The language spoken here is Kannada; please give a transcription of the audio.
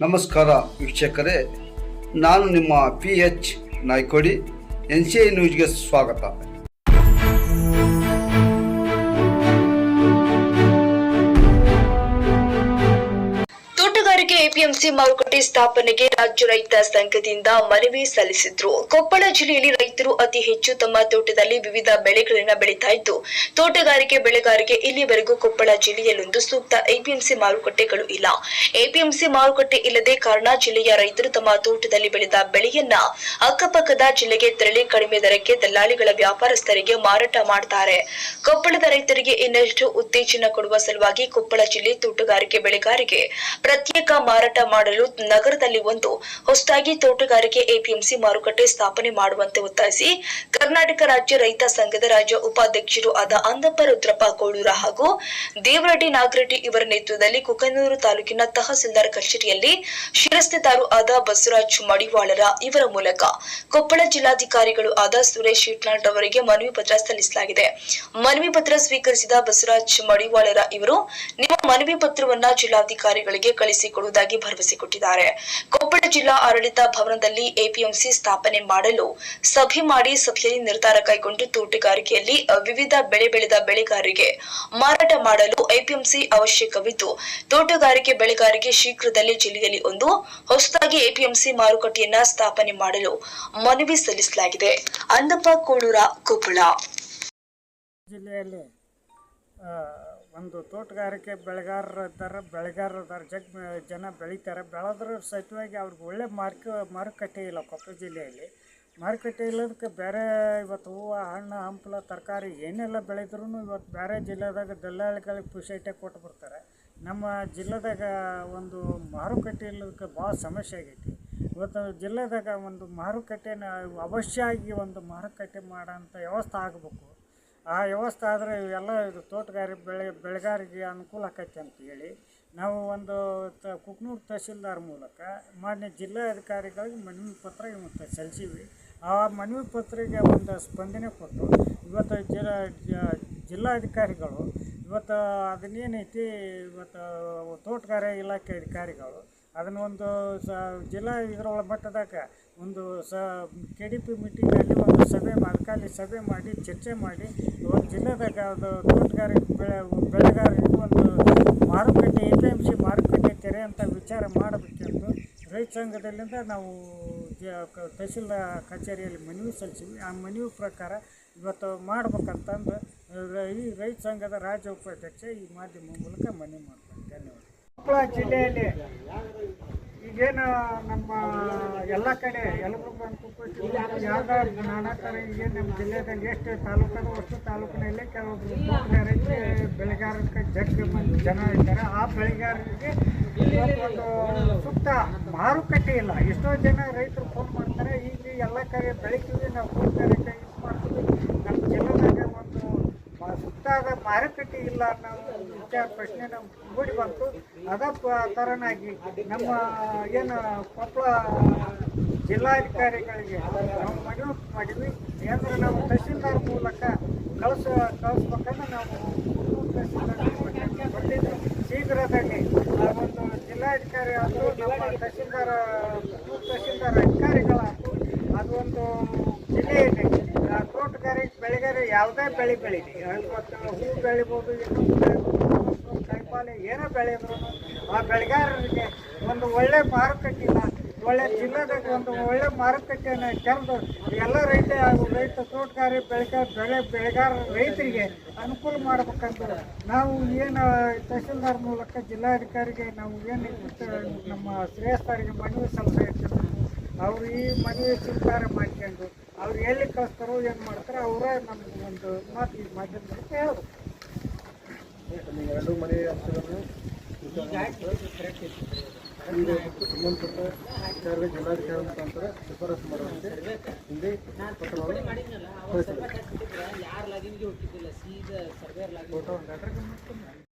ನಮಸ್ಕಾರ ವೀಕ್ಷಕರೇ, ನಾನು ನಿಮ್ಮ P H Naikodi N C I ನ್ಯೂಸ್ಗೆ ಸ್ವಾಗತ. ತೋಟಗಾರಿಕೆ ಎಪಿಎಂಸಿ ಮಾರುಕಟ್ಟೆ ಸ್ಥಾಪನೆಗೆ ರಾಜ್ಯ ರೈತ ಸಂಘದಿಂದ ಮನವಿ ಸಲ್ಲಿಸಿದ್ರು. ಕೊಪ್ಪಳ ಜಿಲ್ಲೆಯಲ್ಲಿ ರೈತರು ಅತಿ ಹೆಚ್ಚು ತಮ್ಮ ತೋಟದಲ್ಲಿ ವಿವಿಧ ಬೆಳೆಗಳನ್ನ ಬೆಳೀತಾ ಇದ್ದು, ತೋಟಗಾರಿಕೆ ಬೆಳೆಗಾರಿಕೆ ಇಲ್ಲಿವರೆಗೂ ಕೊಪ್ಪಳ ಜಿಲ್ಲೆಯಲ್ಲೊಂದು ಸೂಕ್ತ ಎಪಿಎಂಸಿ ಮಾರುಕಟ್ಟೆಗಳು ಇಲ್ಲ. ಎಪಿಎಂಸಿ ಮಾರುಕಟ್ಟೆ ಇಲ್ಲದೆ ಕಾರಣ ಜಿಲ್ಲೆಯ ರೈತರು ತಮ್ಮ ತೋಟದಲ್ಲಿ ಬೆಳೆದ ಬೆಳೆಯನ್ನ ಅಕ್ಕಪಕ್ಕದ ಜಿಲ್ಲೆಗೆ ತೆರಳಿ ಕಡಿಮೆ ದರಕ್ಕೆ ದಲ್ಲಾಳಿಗಳ ವ್ಯಾಪಾರಸ್ಥರಿಗೆ ಮಾರಾಟ ಮಾಡ್ತಾರೆ. ಕೊಪ್ಪಳದ ರೈತರಿಗೆ ಇನ್ನಷ್ಟು ಉತ್ತೇಜನ ಕೊಡುವ ಸಲುವಾಗಿ ಕೊಪ್ಪಳ ಜಿಲ್ಲೆ ತೋಟಗಾರಿಕೆ ಬೆಳೆಗಾರಿಗೆ ಪ್ರತ್ಯೇಕ ಮಾರಾಟ ಮಾಡಲು ನಗರದಲ್ಲಿ ಒಂದು ಹೊಸದಾಗಿ ತೋಟಗಾರಿಕೆ ಎಪಿಎಂಸಿ ಮಾರುಕಟ್ಟೆ ಸ್ಥಾಪನೆ ಮಾಡುವಂತೆ ಒತ್ತಾಯಿಸಿ ಕರ್ನಾಟಕ ರಾಜ್ಯ ರೈತ ಸಂಘದ ರಾಜ್ಯ ಉಪಾಧ್ಯಕ್ಷರು ಆದ ಅಂದಪ್ಪ ರುದ್ರಪ್ಪ ಕೋಳೂರ ಹಾಗೂ ದೇವರಡ್ಡಿ ನಾಗರೆಡ್ಡಿ ಇವರ ನೇತೃತ್ವದಲ್ಲಿ ಕುಕನೂರು ತಾಲೂಕಿನ ತಹಸೀಲ್ದಾರ್ ಕಚೇರಿಯಲ್ಲಿ ಶಿರಸ್ತೆದಾರು ಆದ ಬಸವರಾಜ್ ಮಡಿವಾಳರ ಇವರ ಮೂಲಕ ಕೊಪ್ಪಳ ಜಿಲ್ಲಾಧಿಕಾರಿಗಳು ಆದ ಸುರೇಶ್ ಇಟ್ನಾಳ್ ಅವರಿಗೆ ಮನವಿ ಪತ್ರ ಸಲ್ಲಿಸಲಾಗಿದೆ. ಮನವಿ ಪತ್ರ ಸ್ವೀಕರಿಸಿದ ಬಸವರಾಜ್ ಮಡಿವಾಳರ ಇವರು, ನಿಮ್ಮ ಮನವಿ ಪತ್ರವನ್ನ ಜಿಲ್ಲಾಧಿಕಾರಿಗಳಿಗೆ ಕಳಿಸಿಕೊಡುವುದಾಗಿ ಭರವಸೆ ಕೊಟ್ಟಿದ್ದಾರೆ. ಕೊಪ್ಪಳ ಜಿಲ್ಲಾ ಆಡಳಿತ ಭವನದಲ್ಲಿ ಎಪಿಎಂಸಿ ಸ್ಥಾಪನೆ ಮಾಡಲು ಸಭೆ ಮಾಡಿ ಸಭೆಯಲ್ಲಿ ನಿರ್ಧಾರ ಕೈಗೊಂಡು ತೋಟಗಾರಿಕೆಯಲ್ಲಿ ವಿವಿಧ ಬೆಳೆ ಬೆಳೆದ ಬೆಳೆಗಾರರಿಗೆ ಮಾರಾಟ ಮಾಡಲು ಎಪಿಎಂಸಿ ಅವಶ್ಯಕವಿದ್ದು, ತೋಟಗಾರಿಕೆ ಬೆಳೆಗಾರರಿಗೆ ಶೀಘ್ರದಲ್ಲೇ ಜಿಲ್ಲೆಯಲ್ಲಿ ಒಂದು ಹೊಸದಾಗಿ ಎಪಿಎಂಸಿ ಮಾರುಕಟ್ಟೆಯನ್ನ ಸ್ಥಾಪನೆ ಮಾಡಲು ಮನವಿ ಸಲ್ಲಿಸಲಾಗಿದೆ. ಅಂದಪ್ಪ, ಕೋಳೂರ, ಕೊಪ್ಪಳ. ಜಿಲ್ಲೆಯಲ್ಲಿ ಒಂದು ತೋಟಗಾರಿಕೆ ಬೆಳೆಗಾರರು ಇದ್ದಾರೆ ಬೆಳೆಗಾರರು ಇದ್ದಾರೆ, ಜಗ್, ಜನ ಬೆಳೀತಾರೆ. ಬೆಳೆದ್ರ ಸಹಿತವಾಗಿ ಅವ್ರಿಗೆ ಒಳ್ಳೆ ಮಾರ್ಕ, ಮಾರುಕಟ್ಟೆ ಇಲ್ಲ ಕೊಪ್ಪಳ ಜಿಲ್ಲೆಯಲ್ಲಿ. ಮಾರುಕಟ್ಟೆ ಇಲ್ಲದಕ್ಕೆ ಬೇರೆ ಇವತ್ತು ಹೂವು, ಹಣ್ಣು, ಹಂಪಲ, ತರಕಾರಿ ಏನೆಲ್ಲ ಬೆಳೆದ್ರೂ ಇವತ್ತು ಬೇರೆ ಜಿಲ್ಲೆದಾಗ ದಲ್ಲಾಳಿಗಳಿಗೆ ಪುಷೈಟೆ ಕೊಟ್ಟು ಬರ್ತಾರೆ ನಮ್ಮ ಜಿಲ್ಲೆದಾಗ ಒಂದು ಮಾರುಕಟ್ಟೆ ಇಲ್ಲದಕ್ಕೆ ಭಾಳ ಸಮಸ್ಯೆ ಆಗೈತಿ. ಇವತ್ತು ಜಿಲ್ಲೆದಾಗ ಒಂದು ಮಾರುಕಟ್ಟೆನ ಅವಶ್ಯವಾಗಿ ಒಂದು ಮಾರುಕಟ್ಟೆ ಮಾಡೋಂಥ ವ್ಯವಸ್ಥೆ ಆಗಬೇಕು. ಆ ವ್ಯವಸ್ಥೆ ಆದರೆ ಇವೆಲ್ಲ ಇದು ತೋಟಗಾರಿಕೆ ಬೆಳೆ ಬೆಳೆಗಾರಿಗೆ ಅನುಕೂಲ ಆಕೈತಿ ಅಂತ ಹೇಳಿ ನಾವು ಒಂದು ತ ಕುಕ್ನೂರು ತಹಸೀಲ್ದಾರ್ ಮೂಲಕ ಮಾನ್ಯ ಜಿಲ್ಲಾಧಿಕಾರಿಗಳಿಗೆ ಮನವಿ ಪತ್ರ ಇವತ್ತು ಸಲ್ಲಿಸೀವಿ ಆ ಮನವಿ ಪತ್ರಿಗೆ ಒಂದು ಸ್ಪಂದನೆ ಕೊಟ್ಟು ಇವತ್ತು ಜಿಲ್ಲಾ ಜಿಲ್ಲಾಧಿಕಾರಿಗಳು ಇವತ್ತು ಅದನ್ನೇನೈತಿ ಇವತ್ತು ತೋಟಗಾರಿಕೆ ಇಲಾಖೆ ಅಧಿಕಾರಿಗಳು ಅದನ್ನ ಒಂದು ಸ ಜಿಲ್ಲಾ ಇದರೊಳ ಮಟ್ಟದಾಗ ಒಂದು ಸ ಕೆ ಡಿ ಪಿ ಮೀಟಿಂಗಲ್ಲಿ ಒಂದು ಸಭೆ ಮಾಡಿ ಅದಕ್ಕಾಗಿ ಸಭೆ ಮಾಡಿ, ಚರ್ಚೆ ಮಾಡಿ ಒಂದು ಜಿಲ್ಲೆದಾಗ ಅದು ತೋಟಗಾರಿಕೆ ಬೆಳೆ ಬೆಳೆಗಾರರಿಗೆ ಒಂದು ಮಾರುಕಟ್ಟೆ, ಎ ಪಿ ಎಂ ಸಿ ಮಾರುಕಟ್ಟೆ ತೆರೆ ಅಂತ ವಿಚಾರ ಮಾಡಬೇಕೆಂದು ರೈತ ಸಂಘದಲ್ಲಿಂದ ನಾವು ತಹಸೀಲ್ದಾರ್ ಕಚೇರಿಯಲ್ಲಿ ಮನವಿ ಸಲ್ಲಿಸಿವಿ ಆ ಮನವಿ ಪ್ರಕಾರ ಇವತ್ತು ಮಾಡ್ಬೇಕಂತಂದು ಈ ರೈತ ಸಂಘದ ರಾಜ್ಯ ಉಪಾಧ್ಯಕ್ಷ ಈ ಮಾಧ್ಯಮ ಮೂಲಕ ಮನವಿ ಮಾಡ್ತಾರೆ ಧನ್ಯವಾದ ಕೊಪ್ಪಳ ಜಿಲ್ಲೆಯಲ್ಲಿ ಈಗೇನು ನಮ್ಮ ಎಲ್ಲ ಕಡೆ ಎಲ್ಲರೂ ಅಂತ ಯಾವ್ದು ನಾನಾ ಥರ ನಮ್ಮ ಜಿಲ್ಲೆದಾಗ ಎಷ್ಟು ತಾಲೂಕದ ಅಷ್ಟು ತಾಲೂಕಿನಲ್ಲಿ ಕೆಲವೊಬ್ರು ತೋಟಗಾರಿಕೆ ಬೆಳೆಗಾರಕ್ಕೆ ಜಗ್ಗ ಮಂದಿ ಜನ ಇದ್ದಾರೆ. ಆ ಬೆಳೆಗಾರರಿಗೆ ಒಂದು ಸೂಕ್ತ ಮಾರುಕಟ್ಟೆ ಇಲ್ಲ. ಎಷ್ಟೋ ಜನ ರೈತರು ಫೋನ್ ಮಾಡ್ತಾರೆ, ಈಗ ಎಲ್ಲ ಕಡೆ ಬೆಳಿತೀವಿ, ನಾವು ತೋಟಗಾರಿಕೆ ಯೂಸ್ ಮಾಡ್ತೀವಿ ನಮ್ಮ ಒಂದು ಮ- ಸೂಕ್ತಾದ ಮಾರುಕಟ್ಟೆ ಇಲ್ಲ ಅನ್ನೋ ಒಂದು ವಿಚಾರ ಪ್ರಶ್ನೆ ನಮ್ಗೆ ಮೂಡಿ ಬಂತು. ಅದ ತರನಾಗಿ ನಮ್ಮ, ಏನು ಕೊಪ್ಪಳ ಜಿಲ್ಲಾಧಿಕಾರಿಗಳಿಗೆ ನಾವು ಮನವಿ ಮಾಡಿದ್ವಿ. ಏನಂದ್ರೆ ನಾವು ತಹಸೀಲ್ದಾರ್ ಮೂಲಕ ಕಳಿಸ, ಕಳಿಸ್ಬೇಕಂದ್ರೆ ನಾವು ತಹಸೀಲ್ದಾರ್ ಕೊಟ್ಟಿದ್ದು ಶೀಘ್ರದಲ್ಲಿ ಆ ಒಂದು ಜಿಲ್ಲಾಧಿಕಾರಿ ಆದರೂ ನಮ್ಮ ತಹಸೀಲ್ದಾರ್ ತಹಸೀಲ್ದಾರ್ ಒಂದು ಅದೊಂದು ಜಿಲ್ಲೆಯಲ್ಲಿ ತೋಟಗಾರಿಕೆ ಬೆಳೆಗಾರ ಯಾವುದೇ ಬೆಳೆ ಬೆಳೀಲಿ. ಹೂ ಬೆಳಿಬೋದು ಬೆಳಿಬೋದು ಕಾಯಿಪಾಲೆ ಏನೋ ಬೆಳೆದ್ರು ಆ ಬೆಳೆಗಾರರಿಗೆ ಒಂದು ಒಳ್ಳೆ ಮಾರುಕಟ್ಟೆ ಇಲ್ಲ. ಒಳ್ಳೆ ಜಿಲ್ಲೆದಾಗ ಒಂದು ಒಳ್ಳೆ ಮಾರುಕಟ್ಟೆಯನ್ನು ತೆರೆದು ಎಲ್ಲ ರೈತ ರೈತ ತೋಟಗಾರಿ ಬೆಳೆಗಾರ ಬೆಳೆ ಬೆಳೆಗಾರ ರೈತರಿಗೆ ಅನುಕೂಲ ಮಾಡ್ಬೇಕಂತ ನಾವು ಏನು ತಹಸೀಲ್ದಾರ್ ಮೂಲಕ ಜಿಲ್ಲಾಧಿಕಾರಿಗೆ ನಾವು ಏನು ನಮ್ಮ ಶ್ರೇಯಸ್ಥರಿಗೆ ಮನವಿ ಸಲ್ಲಿಸಿರ್ತೀವಿ ಅವ್ರು ಈ ಮನೆ ಸ್ವೀಕಾರ ಮಾಡ್ಕೊಂಡು ಅವ್ರು ಎಲ್ಲಿ ಕಳಿಸ್ತಾರೋ ಏನು ಮಾಡ್ತಾರೋ ಅವರೇ ನಮ್ಗೆ ಒಂದು ಮಾತು ಈ ಮಾಧ್ಯಮದಲ್ಲಿ ಹೇಳ್ಬೇಕು ಎರಡು ಮನೆ ವಿಚಾರಗಳಿಗೆ ಜಿಲ್ಲಾಧಿಕಾರಿ ಮುಖಾಂತರ ಶಿಫಾರಸು ಮಾಡುವಂತೆ ಹಿಂದೆ ಪತ್ರವನ್ನು ಕಳಿಸಿದೆ